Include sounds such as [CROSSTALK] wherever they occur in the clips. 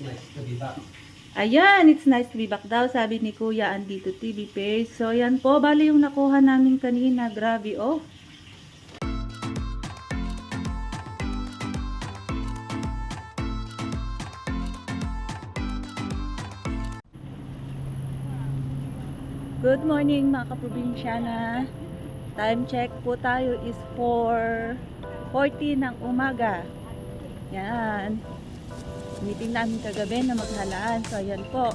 nice to be back. Ayan, it's nice to be back daw, sabi ni Kuya Andito TV page. So, yan po, bali yung nakuha namin kanina. Grabe, oh. Good morning mga kaprobinsyana. Time check po tayo is 4.40 ng umaga. Yan. Meeting namin kagabi na maghalaan. So, ayan po.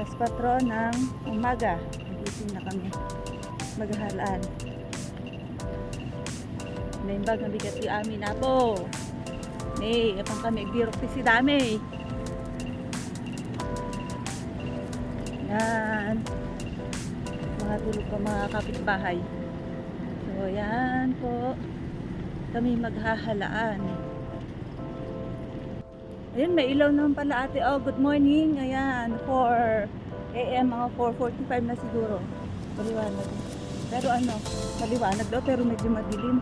Pas patron ng umaga. Nagising na kami. Maghalaan. Naimbag na bigat yung amin na po. May, apang kami, birok si dami. Yan. Mga tulog pa mga kapitbahay. So, yan po. Kami maghahalaan. Ayun, may ilaw naman pala ate. Oh, good morning. Ayan, 4 a.m. mga 4.45 na siguro. Maliwanag. Pero ano, maliwanag daw pero medyo madilim.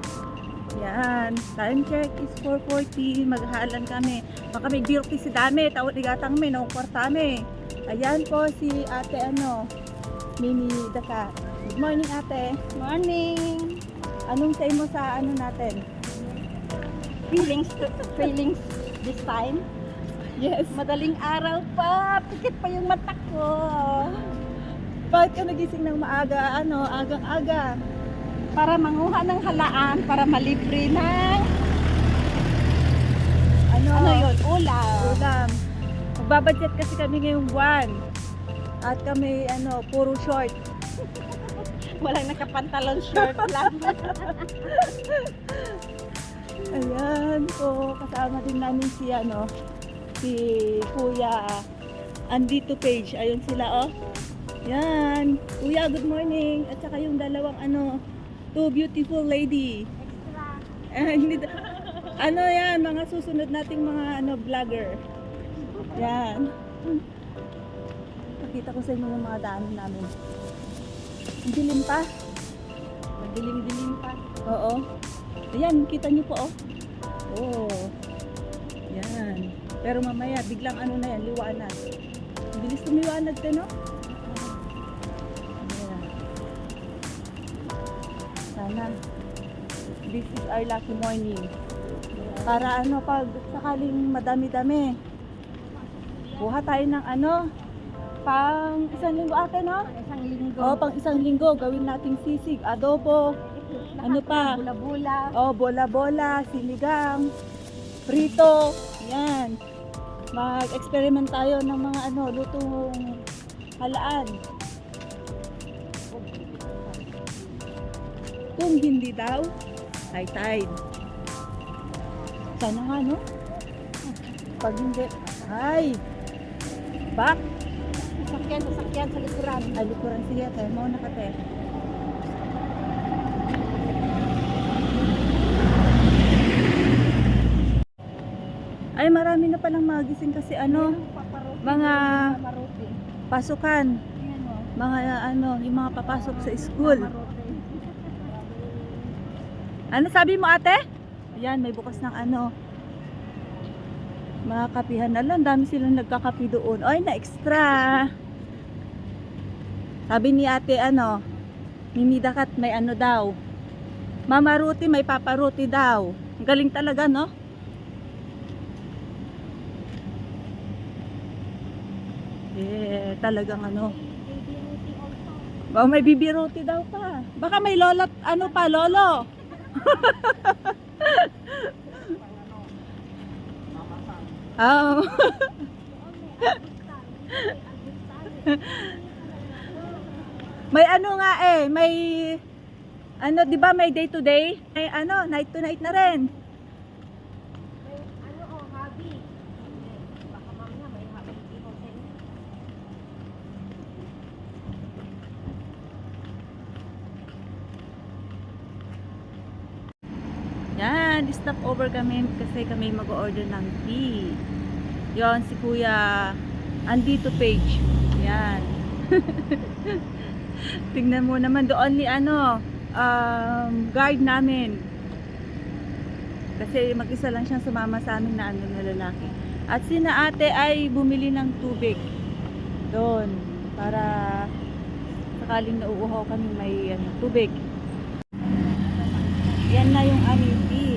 Yan, time check is 4.40. Maghahalan kami. Baka may birok si dami. Tawad igatang may nung kwartami. Ayan po si ate ano, Mini Daka. Good morning ate. Morning! Anong say mo sa ano natin? Feelings, feelings this time? Yes. Madaling araw pa, pikit pa yung mata ko. Bakit ka nagising ng maaga? Ano, agang-aga? Para manguha ng halaan, para malibre ng, Ano, ano yun, ulam. Ulam. Magbabudget kasi kami ngayong buwan. At kami, ano, puro short. [LAUGHS] Walang nakapantalon shirt [LAUGHS] lang. Ayan po, kasama din namin si, ano, si Kuya Andito Page. Ayun sila, oh. Yan. Kuya, good morning. At saka yung dalawang, ano, two beautiful lady. [LAUGHS] Da- ano yan, mga susunod nating mga ano, vlogger. Yan. Pakita ko sa inyo yung mga daan namin. Ang dilim pa. Madilim-dilim pa. Oo. Ayan, kita niyo po oh. Oh. Yan. Pero mamaya, biglang ano na yan, liwanag. Bilis tumiwanag ka, no? Sana. This is our lucky morning. Para ano, pag sakaling madami-dami, buha tayo ng ano, pang isang linggo ate, no? Isang linggo. O, pang isang linggo, gawin nating sisig, adobo, ano pa? Bula-bula. O, bola-bola, sinigang, prito, yan. Mag-experiment tayo ng mga ano, lutong halaan. Kung hindi daw, tide. Sana nga, no? Pag hindi, ay, back, Sasakyan, sasakyan sa likuran. ay, likuran sige, tayo mo nakate. Ay, marami na palang magising kasi ano, mga- pasukan, Ayan o. mga ano, yung mga papasok sa school. Ano sabi mo ate? Ayan, may bukas ng ano. Mga kapihan na lang, dami silang nagkakapi doon. Ay, na extra. Sabi ni ate ano, Mimi Dakat may ano daw. Mama Ruti may Papa Ruti daw. Ang galing talaga, no? Eh, talagang ano. Oh, may bibi Ruti daw pa. Baka may lola, ano pa, lolo. [LAUGHS] Oh. [LAUGHS] may ano nga eh, may ano, 'di ba may day to day? May ano, night to night na rin. Ano o, hobby? Baka mamaya may hobby. hotel. Yan, stop over kami kasi kami mag-order ng tea. Yon si Kuya andito page. Yan. [LAUGHS] Tingnan mo naman doon ni ano, um, guard namin. Kasi mag-isa lang siyang sumama sa amin na ano na lalaki. At sina ate ay bumili ng tubig doon para sakaling nauuhaw kami may ano, tubig. Yan na yung aming tea.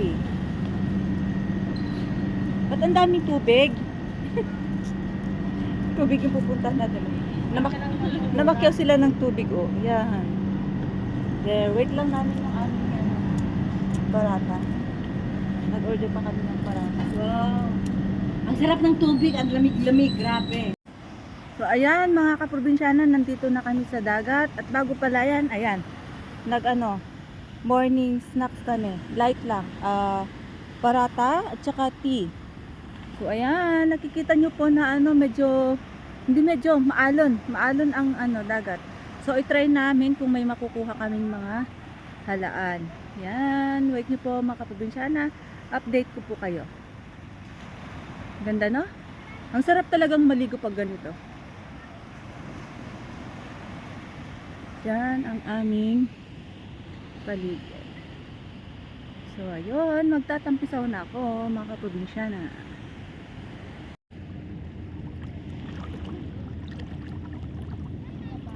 Ba't ang daming tubig? [LAUGHS] tubig yung pupuntahan natin. Namak namakyaw sila ng tubig, oh. Yan. There, wait lang namin ng aming ano, barata. Nag-order pa kami ng barata. Wow. Ang sarap ng tubig, ang lamig-lamig, grabe. So ayan mga kaprobinsyana, nandito na kami sa dagat at bago pala yan, ayan, nag ano, morning snacks kami, light lang, ah, parata at saka tea. So ayan, nakikita nyo po na ano, medyo, hindi medyo, maalon, maalon ang ano, dagat. So itry namin kung may makukuha kaming mga halaan. Yan, wait nyo po mga kaprobinsyana, update ko po kayo. Ganda no? Ang sarap talagang maligo pag ganito. Yan ang aming paligid. So, ayun, magtatampisaw na ako, mga kaprobinsyana.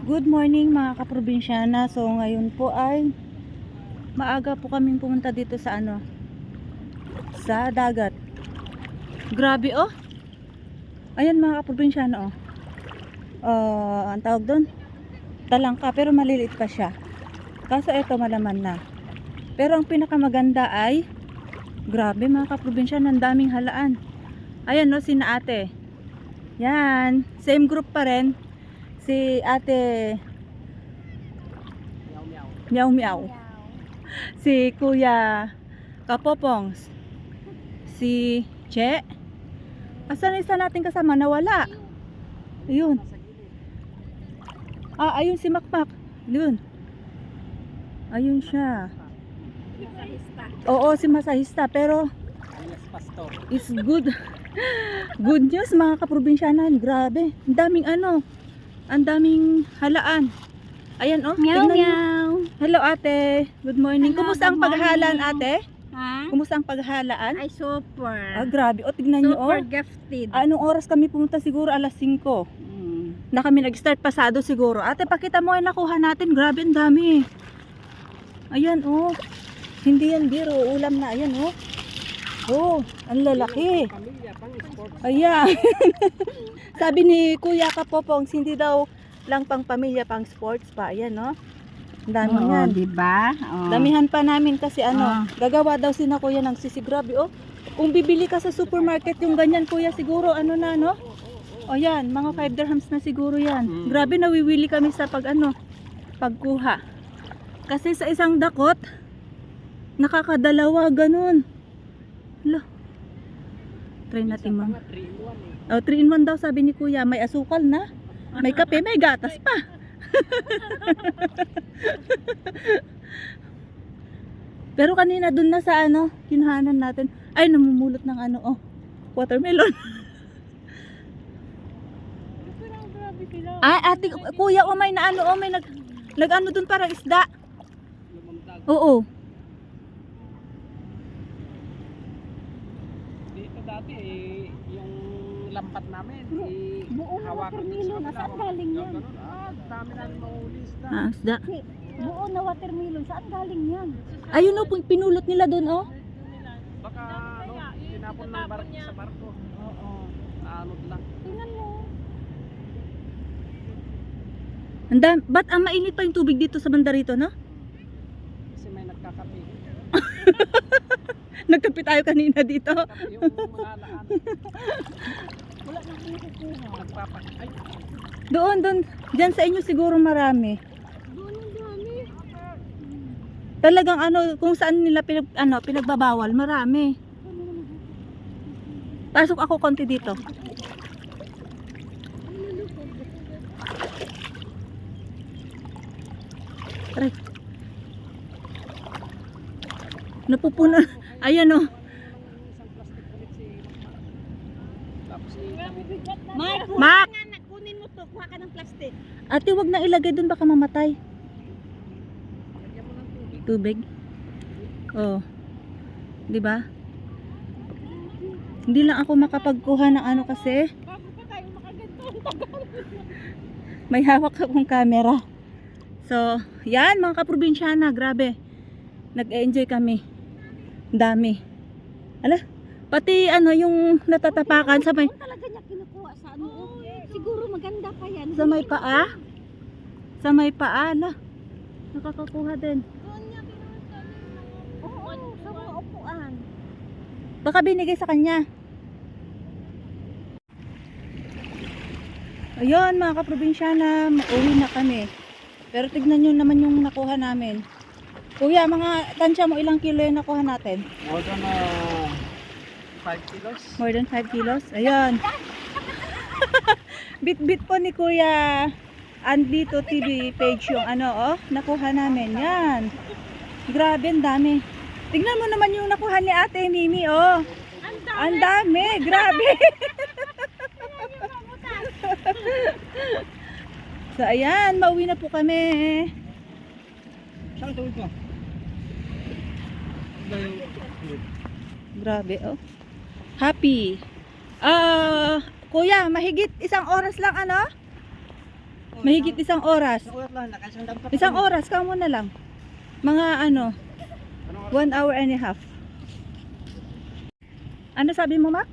Good morning mga kaprobinsyana. So, ngayon po ay maaga po kaming pumunta dito sa ano, sa dagat. Grabe oh. Ayan mga kaprobinsyana oh. Uh, ang tawag doon, talangka pero maliliit pa siya. Kaso ito malaman na. Pero ang pinakamaganda ay grabe mga kaprobinsya, ng daming halaan. Ayan no, sina ate. Yan, same group pa rin. Si ate Meow Meow. Si Kuya Kapopongs. Si Che. Asan na isa natin kasama? Nawala. Ayun. Ah, ayun si Makmak. Yun. Ayun siya. Oo, si Masahista. Pero, it's good. good news mga kaprobinsyanan. Grabe. Ang daming ano. Ang daming halaan. Ayan oh. Meow, tingnan niyo. meow. Hello ate. Good morning. Hello, Kumusta ang paghahalaan ate? Ha? Kumusta ang paghahalaan? Ay, super. Ah, grabe. O, tignan niyo oh. super gifted. Anong oras kami pumunta siguro? Alas 5. Mm. na kami nag-start pasado siguro. Ate, pakita mo yung nakuha natin. Grabe, ang dami. Ayan, oh. Hindi yan biro. Ulam na. Ayan, oh. Oh, ang lalaki. Ayan. [LAUGHS] Sabi ni Kuya Kapopong, hindi daw lang pang pamilya, pang sports pa. Ayan, no? Dami Oo, yan. di ba? Oo. Damihan pa namin kasi ano, Ah. gagawa daw si na kuya ng sisi. Grabe, oh. Kung bibili ka sa supermarket yung ganyan, kuya, siguro ano na, no? O yan, mga 5 dirhams na siguro yan. Mm. Grabe, nawiwili kami sa pag ano, pagkuha. Kasi sa isang dakot, nakakadalawa, ganun. Hala. Try natin mga. Oh, 3 in 1 daw sabi ni kuya, may asukal na. May kape, may gatas pa. [LAUGHS] Pero kanina dun na sa ano, kinuhanan natin. Ay, namumulot ng ano, oh, watermelon. Ay, ate, kuya, oh, may na ano, oh, may nag, nag ano dun parang isda. Oo. Dati eh, yung lampat namin, eh, buong hawakan watermelon, sa saan kabila, galing yan? Ah, dami namin mahuli isda. Ah, isda. Buo na watermelon, saan galing yan? Ayun, oh, pin- pinulot nila dun, oh. Baka ano, tinapon ng barko sa barko. Oo. Ano lang. Tingnan mo. Ang dam- ba't ang mainit pa yung tubig dito sa banda rito, no? Kasi may nagkakape. [LAUGHS] Nagkape tayo kanina dito. Wala nang kinukuha. Nagpapak. Ay, Doon, doon. Diyan sa inyo siguro marami. Talagang ano, kung saan nila pinag, ano, pinagbabawal, marami. Pasok ako konti dito. Aray. Napupuno. Ayan oh. eh, kami Mark, Mark! kunin mo to, kuha ka ng plastic. Ate, wag na ilagay dun baka mamatay. tubig. Oh. 'Di ba? Hindi lang ako makapagkuha ng ano kasi. Bago pa tayo makaganto, ang tagal. May hawak akong camera. So, yan mga kaprobinsyana, grabe. Nag-enjoy kami. Dami. Ala, pati ano yung natatapakan sa may talaga niya kinukuha sa ano? Siguro maganda pa yan. sa may paa. Sa may paa, ala. Nakakakuha din. Sa Oo, sa mga upuan. Baka binigay sa kanya. Ayun mga kaprobinsyana, mauwi na kami. Pero tignan nyo naman yung nakuha namin. Kuya, mga tansya mo ilang kilo yung nakuha natin? More than uh, 5 kilos. More than 5 kilos? Ayun. [LAUGHS] Bit-bit po ni Kuya Andy to TV page yung ano, oh, nakuha namin. Yan. Grabe, ang dami. Tignan mo naman yung nakuha ni Ate Mimi, oh. Ang dami, grabe. [LAUGHS] so, ayan, mauwi na po kami. Saan tawid mo? Grabe, oh. Happy. Ah, kuya, mahigit isang oras lang, ano? Mahigit isang oras. Ka Isang oras, kamo na lang. Mga ano, one hour and a half. Ano sabi mo, Mak?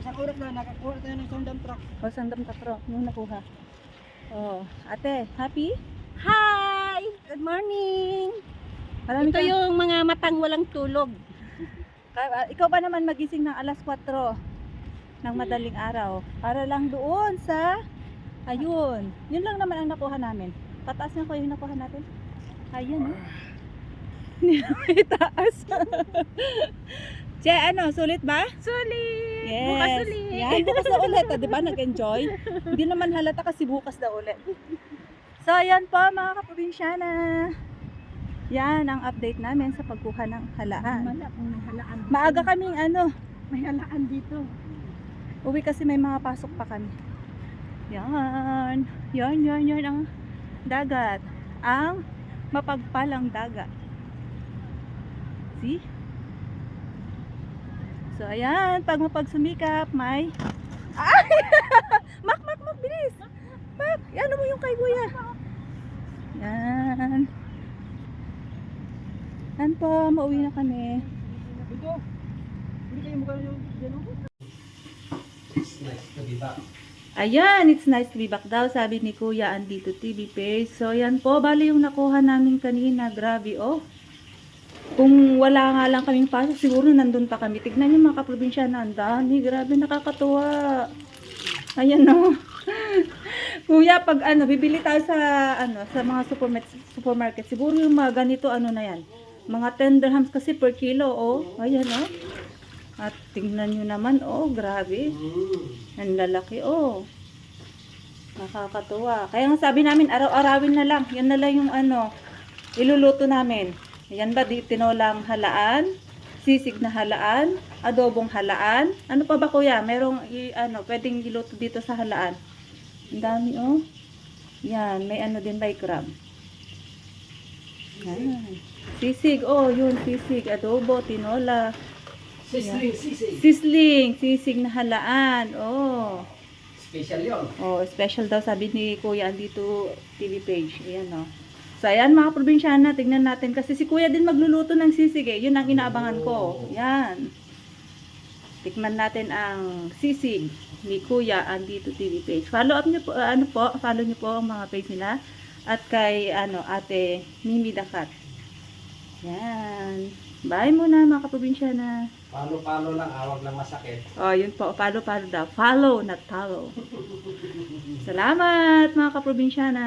Isang oras lang, nakakuha tayo ng sandam truck. O, sandam tatro, yung nakuha. Oh, ate, happy? Hi! Good morning! Marami Ito kang- yung mga matang walang tulog. Ah, ikaw ba naman magising ng alas 4 ng madaling araw? Para lang doon sa ayun. Yun lang naman ang nakuha namin. Pataas nga ko yung nakuha natin. Ayun oh. Hindi na may taas. Che, ano, sulit ba? Sulit! Yes. Bukas ulit! Yan, bukas na ulit. ah, Di ba? Nag-enjoy. Hindi naman halata kasi bukas na ulit. So, ayan po mga kaprobinsyana. Yan ang update namin sa pagkuha ng halaan. Mala kung may halaan. dito. Maaga kaming ano, May halaan dito. Uwi kasi may mga pasok pa kami. Yan. Yan, yan, yan ang dagat. Ang mapagpalang dagat. See? So, ayan. Pag mapagsumikap, may... Ay! [LAUGHS] mak, mak, mak, bilis! Mak, ano mo yung kay kuya? Yan. Yan po, mauwi na kami. Ito. Hindi kayo mukha yung gano'n. Ayan, it's nice to be back daw, sabi ni Kuya Andito TV page. So, yan po, bali yung nakuha namin kanina. Grabe, oh. Kung wala nga lang kaming pasok, siguro nandun pa kami. Tignan niyo mga kaprobinsya na, ang dami. Grabe, nakakatuwa. Ayan, oh. [LAUGHS] Kuya, pag ano, bibili tayo sa, ano, sa mga supermarket, supermarket, siguro yung mga ganito, ano na yan. Mga 10 dirhams kasi per kilo, oh. Ayan, oh. At tingnan nyo naman, oh, grabe. Ang lalaki, oh. Nakakatuwa. Kaya nga sabi namin, araw-arawin na lang. Yan na lang yung ano, iluluto namin. Yan ba, di tinolang halaan, sisig na halaan, adobong halaan. Ano pa ba kuya? Merong, i, ano, pwedeng iluto dito sa halaan. Ang dami, oh. Yan, may ano din by crab. Sisig, oh, yun, sisig, adobo, tinola. Sisling, sisig. Sisling, sisig na halaan. Oh. Special yun. Oh, special daw sabi ni Kuya dito TV page. Ayan oh. So ayan mga probinsyana, tignan natin kasi si Kuya din magluluto ng sisig eh. Yun ang inaabangan ko. Yan. Tikman natin ang sisig ni Kuya Andito TV page. Follow up niyo po, uh, ano po, follow niyo po ang mga page nila at kay ano Ate Mimi Dakat. Yan. Bye muna mga kaprobinsyana. Palo-palo lang, awag lang masakit. Oh, yun po. Follow daw. Follow, not follow. [LAUGHS] Salamat, mga kaprobinsyana.